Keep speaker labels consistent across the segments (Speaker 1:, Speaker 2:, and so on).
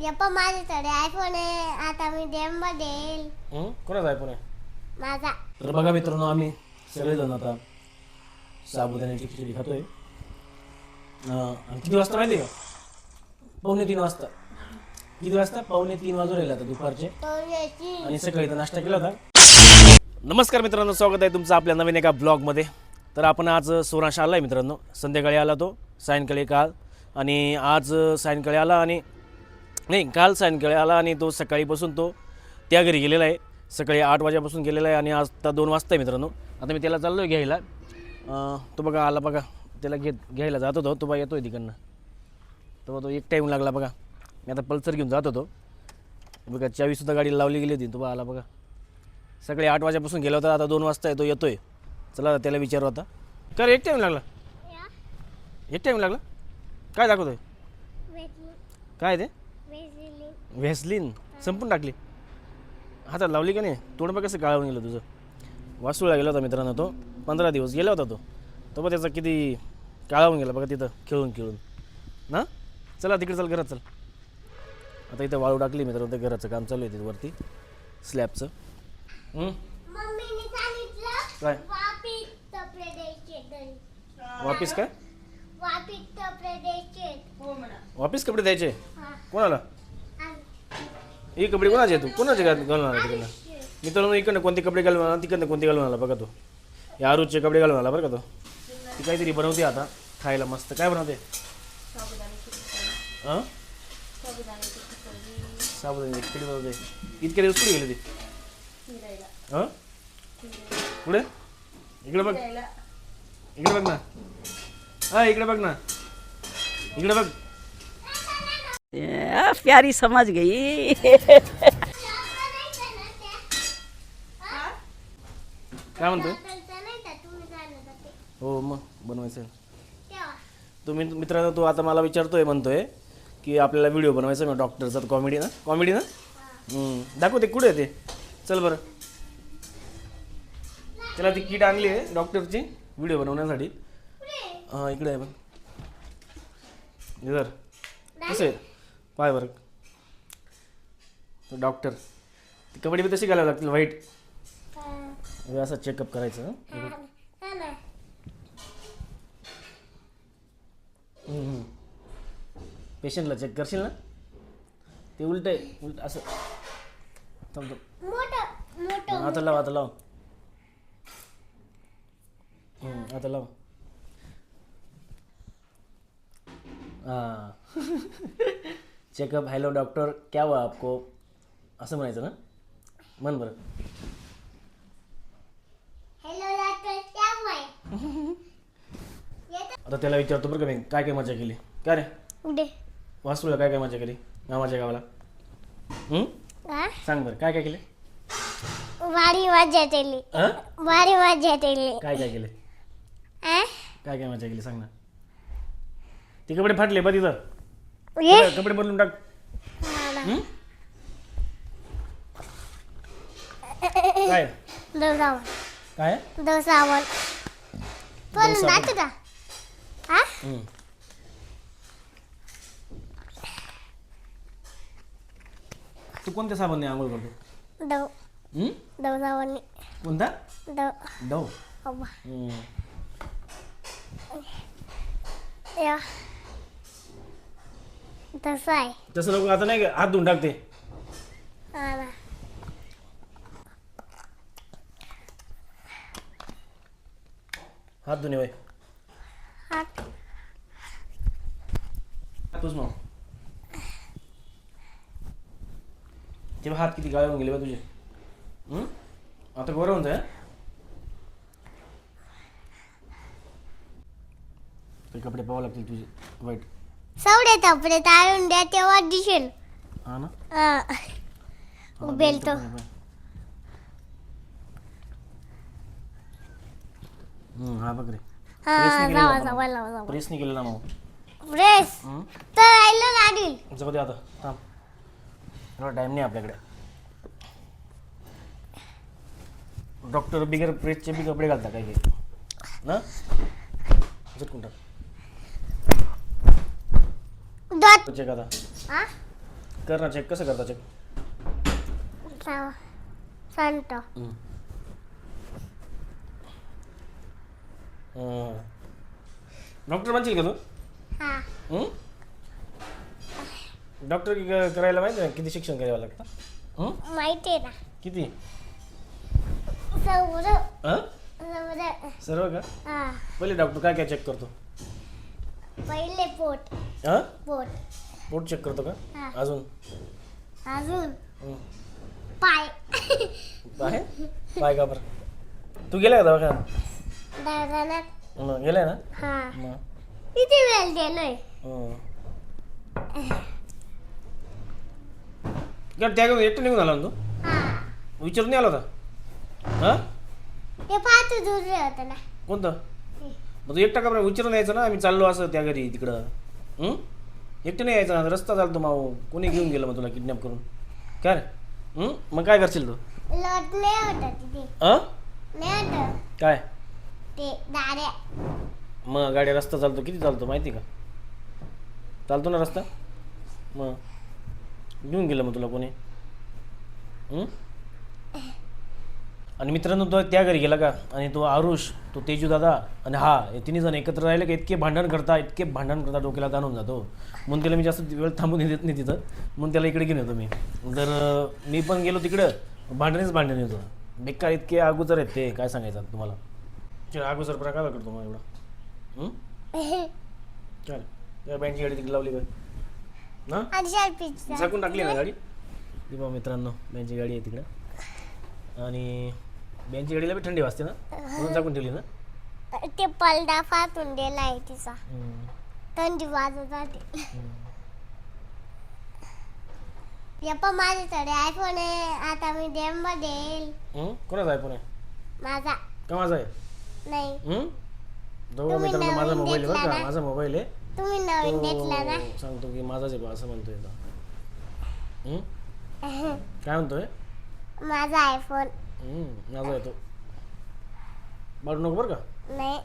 Speaker 1: यप्पा माझ्याकडे आयफोन आहे आता मी बघेल
Speaker 2: हं? कोणाचा आयफोन आहे
Speaker 1: माझा
Speaker 2: तर बघा मित्रांनो आम्ही सगळेजण आता साबुदाण्याची खिचडी खातोय. अं, आणि किती वाजता माहिती आहे का? पावणे तीन वाजता. किती वाजता? पावणे तीन वाजून राहिले आता दुपारचे.
Speaker 1: तो याची
Speaker 2: आणि सकाळी नाश्ता केला होता. नमस्कार मित्रांनो स्वागत आहे तुमचं आपल्या नवीन एका ब्लॉगमध्ये तर आपण आज सोरांश आला आहे मित्रांनो. संध्याकाळी आला तो सायंकाळी काल. आणि आज सायंकाळी आला आणि नाही काल सायंकाळी आला आणि तो सकाळीपासून तो त्या घरी गेलेला आहे. सकाळी आठ वाजेपासून गेलेला आहे आणि आज आता दोन वाजता आहे मित्रांनो. आता मी त्याला चाललो आहे घ्यायला तो बघा आला बघा. त्याला घेत घ्यायला जात होतो. तो बघा येतो आहे तिकडनं तेव्हा तो एक टाईम लागला बघा. मी आता पल्सर घेऊन जात होतो. बघा चावीसुद्धा गाडी लावली गेली होती. तो बघा आला बघा. सकाळी आठ वाजेपासून गेला होता. आता दोन वाजता आहे तो येतोय. चला त्याला विचारू आता. कर एक टाईम लागला. एक टाईम लागला. काय दाखवतोय? काय ते? व्हॅसलिन. संपून टाकली. हातात लावली का नाही? तोंड बघ कसं काळवून गेलं तुझं. वासूळला गेला होता मित्रांनो तो. पंधरा दिवस गेला होता तो. तो बघ त्याचा किती काळावून गेला बघा तिथं खेळून खेळून. ना? चला तिकडे चल घरात चल. आता इथं वाळू टाकली मित्रांनो ते घराचं काम चालू आहे तिथं वरती. स्लॅबचं. हं?
Speaker 1: मम्मीने सांगितलं
Speaker 2: काय? वापिस काय?
Speaker 1: द्यायचे
Speaker 2: वापिस कपडे द्यायचे?
Speaker 1: हा.
Speaker 2: कोणाला? हे कपडे कोणाचे तू कोणाचे घाल- घालून आला तिकडनं मित्रांनो इकडनं कोणते कपडे घालून आला तिकडनं कोणते घालून आला बघा तो या आरूचे कपडे घालून आला बरं का तो ती काहीतरी बनवते आता खायला मस्त काय बनवते हां साबुदाणे खिचडी बनवते इतके दिवस कुठे गेले ते हां कुठे इकडे बघ इकडे बघ ना हा इकडे बघ ना इकडे बघ
Speaker 3: या, प्यारी समझ गई.
Speaker 2: काय म्हणतो हो मग बनवायचं. तुम्ही मित्रांनो तू आता मला विचारतोय म्हणतोय की आपल्याला व्हिडिओ बनवायचा आहे डॉक्टरचा कॉमेडी ना? कॉमेडी ना? हम्म. दाखव ते कुठे आहे ते? चल बरं. त्याला ती किट आणली आहे डॉक्टरची व्हिडिओ बनवण्यासाठी. हां इकडे आहे बघ. इधर कसं आहे? पाय बरं. डॉक्टर ती कबड्डी बी तशी घालावी लागतील व्हाईट हे असं चेकअप करायचं. पेशंटला चेक करशील ना? ते उलट आहे उलट असं. थांब थांब. आता लाव आता लाव. आता लाव. हां. चेकअप हॅलो डॉक्टर क्या हुआ आपको? असं म्हणायचं ना? म्हण बरं.
Speaker 1: हॅलो डॉक्टर क्या हुआ
Speaker 2: आता त्याला विचारतो बरं का मी काय काय मजा केली? काय रे?
Speaker 1: उडे.
Speaker 2: वास्तूला काय काय मजा केली? मामाच्या गावाला. हं? सांग बरं काय काय केले?
Speaker 1: वारी मजा केली
Speaker 2: हां
Speaker 1: वारी मजा केली
Speaker 2: काय काय केले?
Speaker 1: आ?
Speaker 2: काय काय मजा केली सांग ना. ते कपडे फाटले बघ तिथं
Speaker 1: ये
Speaker 2: कपडे- कपडे बदलून टाक हं? काय
Speaker 1: दौसावन
Speaker 2: काय
Speaker 1: दौसावन पण
Speaker 2: दौसावन.
Speaker 1: दाखव का हा
Speaker 2: हं. तू कोणत्या साबणने आंघोळ करतो
Speaker 1: दौ
Speaker 2: हं?
Speaker 1: दौसावन
Speaker 2: कोणता
Speaker 1: दौ
Speaker 2: डव
Speaker 1: अव्वा
Speaker 2: हं.
Speaker 1: या तसं आहे.
Speaker 2: तसं नको आता नाही का? हात धुवून टाकते. हात धुणे वय
Speaker 1: हा
Speaker 2: तूच मग. तेव्हा हात किती गाळून गेले बा तुझे. हं? आता गोरं म्हणतोय हं? ते कपडे पाहावं लागतील तुझे वाईट.
Speaker 1: सवडे कपडे ताळून द्या तेव्हा दिसेल.
Speaker 2: हा ना?
Speaker 1: हा. उभेल तो
Speaker 2: हं, हा बघ रे.
Speaker 1: हा
Speaker 2: केलेलं आपण.
Speaker 1: जावा जावा
Speaker 2: प्रेसने केलेला मग.
Speaker 1: प्रेस?
Speaker 2: हं?
Speaker 1: तर राहिलं लागेल
Speaker 2: जाऊ दे आता. थांब. एवढा टाईम नाही आपल्याकडे. डॉक्टर बिगर प्रेसचे बी कपडे घालता काय काही ना? टाक.
Speaker 1: दोत.
Speaker 2: चेक आता.
Speaker 1: हा?
Speaker 2: कर ना चेक कसं करता चेक
Speaker 1: सांगतो
Speaker 2: डॉक्टर बनशील का तू?
Speaker 1: हा?
Speaker 2: डॉक्टर क- करायला माहिती आहे किती शिक्षण करावं लागतं? हं?
Speaker 1: माहिती आहे ना?
Speaker 2: किती?
Speaker 1: सौर
Speaker 2: हां?
Speaker 1: सौर
Speaker 2: सर्व का?
Speaker 1: हा.
Speaker 2: पहिले डॉक्टर काय काय चेक करतो?
Speaker 1: पहिले पोट.
Speaker 2: हां?
Speaker 1: पोट.
Speaker 2: पोट चेक करतो का?
Speaker 1: हा.
Speaker 2: अजून?
Speaker 1: अजून.
Speaker 2: हं.
Speaker 1: पाय.
Speaker 2: आहे पाय का बरं? तू गेलाय का दवाखान्यात?
Speaker 1: दवाखान्यात.
Speaker 2: मग गेलाय ना?
Speaker 1: हा.
Speaker 2: मग?
Speaker 1: किती वेळ गेलोय
Speaker 2: हं. का त्या एकटं निघून आला ना तू?
Speaker 1: हा.
Speaker 2: विचारून नाही आला होता? हां?
Speaker 1: ते पाच दूर होतं ना.
Speaker 2: कोणतं? मग तू एकटा का विचारून यायचं ना? आम्ही चाललो असं त्या घरी तिकडं. हं? एकटं नाही यायचं ना. रस्ता चालतो माऊ कोणी घेऊन गेलं मग तुला किडनॅप करून? काय रे? मग काय करशील तू? हां काय? मग गाडी रस्ता चालतो. किती चालतो माहिती का? चालतो ना रस्ता? मग. घेऊन गेलं मग तुला कोणी? आणि मित्रांनो तो त्या घरी गेला का? आणि तो आरुष तो तेजू दादा आणि हा हे तिन्ही जण एकत्र राहिले का? इतके भांडण करता इतके भांडण करता डोक्याला ताणून जातो. म्हणून त्याला मी जास्त वेळ थांबून देत नाही तिथं. म्हणून त्याला इकडे घेऊन येतो मी. जर अं, मी पण गेलो तिकडं भांडणच भांडण येतो. बेकार इतके अगोदर आहेत ते काय सांगायचं तुम्हाला? चल, अगोदर प्रकार करतो मग एवढा. हं? चल त्या बँडची गाडी तिकडे लावली काय ना झाकून टाकली ना गाडी? ती मित्रांनो बँडची गाडी आहे तिकडं. आणि बँडची गाडीला बी थंडी वाजते ना? म्हणून झाकून ठेवली ना?
Speaker 1: ते पलडा फाटून दिलाय तिचा.
Speaker 2: हम्म.
Speaker 1: थंडी वाजत जाते या पण माझ्याकडे आयफोन आहे. आता मी गेम देईल
Speaker 2: हं? कोणाचा आहे पण आहे?
Speaker 1: माझा.
Speaker 2: का माझा आहे?
Speaker 1: नाही.
Speaker 2: हं? तो
Speaker 1: तुम्ही
Speaker 2: मित्रांनो माझा
Speaker 1: नवीन
Speaker 2: मोबाईल आहे बरं
Speaker 1: घेतला
Speaker 2: का?
Speaker 1: ना?
Speaker 2: माझा मोबाईल आहे.
Speaker 1: तुम्ही नवीन घेतला ना?
Speaker 2: तो सांगतो की माझाच आहे बा असं म्हणतोय तो. हं? काय म्हणतोय?
Speaker 1: माझा आयफोन
Speaker 2: माझा आहे तो. बाळू नको बरं का?
Speaker 1: नाही.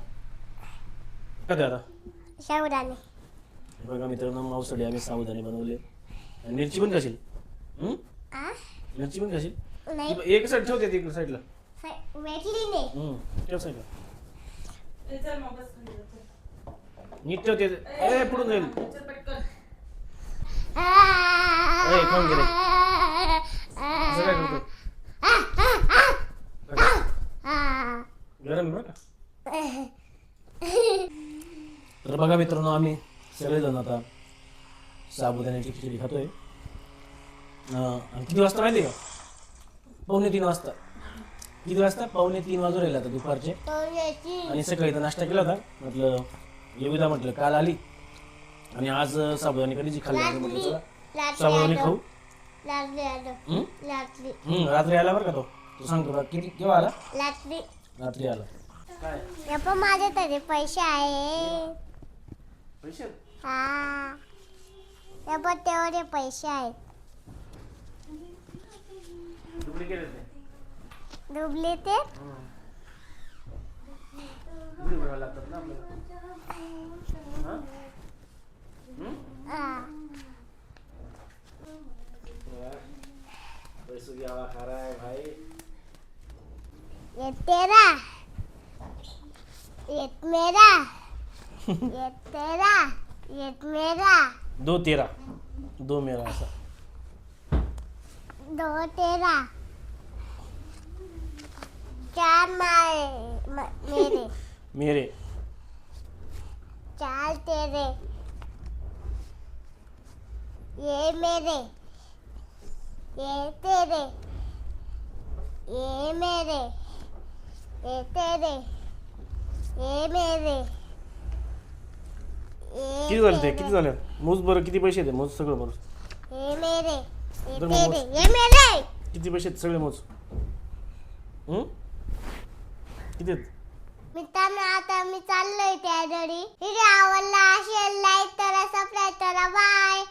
Speaker 2: काय ते आता
Speaker 1: शेवडाने
Speaker 2: बघा मित्रांनो मावसडी आम्ही सावधानी बनवले. आणि मिरची पण खाशील? हं?
Speaker 1: आ?
Speaker 2: मिरची पण खाशील?
Speaker 1: नाही.
Speaker 2: ती एक साईड ठेवते तिकडे साईडला
Speaker 1: सा- भेटली नाही
Speaker 2: हं, ठेव साईडला नीट ठेवते ए पुढून जाईल. ए, कोण गेले? असं काय करतो गरम बरं का? तर बघा मित्रांनो आम्ही सगळेजण आता साबुदाण्याची खिचडी खातोय. किती वाजता माहिती का? पावणे तीन वाजता. किती वाजता? पावणे तीन वाजून राहिले आता दुपारचे. आणि सकाळी तर नाश्ता केला होता. म्हटलं येऊदा म्हटलं काल आली. आणि आज साबुदाणी कधीची खाल्ली आणि म्हटलं चला. साबुदाणी खाऊ.
Speaker 1: रात्री आलो? रात्री
Speaker 2: रात्री आला बरं का तो? तो सांगतो बघा किती केव्हा आला?
Speaker 1: रात्री
Speaker 2: आला. काय?
Speaker 1: पण माझ्याकडे पैसे आहे.
Speaker 2: पैसे?
Speaker 1: हा. या पण तेवढे पैसे आहेत.
Speaker 2: डुप्लिकेट.
Speaker 1: डुबले ते.
Speaker 2: व्हिडिओ बनवायला लागतात ना आपल्याला. हां? हं?
Speaker 1: हा.
Speaker 2: पैसे घ्यावा खरा आहे भाई.
Speaker 1: ये तेरा ये मेरा ये तेरा ये मेरा
Speaker 2: दो तेरा. दो मेरा असा.
Speaker 1: दो तेरा. चार मारे म- मेरे.
Speaker 2: मेरे.
Speaker 1: चार तेरे. ये मेरे. ये तेरे. ये मेरे. ये तेरे ये मेरे ये
Speaker 2: किती झाले ते किती झाले मोज बरं किती पैसे मोज सगळं बरं
Speaker 1: ये मेरे ये
Speaker 2: इधर
Speaker 1: तेरे
Speaker 2: मोमोज.
Speaker 1: ये मेरे
Speaker 2: किती पैसे आहेत सगळे मोज हं? किती आहेत
Speaker 1: मित्रांनो आता मी चाललोय त्या घरी व्हिडिओ आवडला असेल लाईक करा सबस्क्राईब करा बाय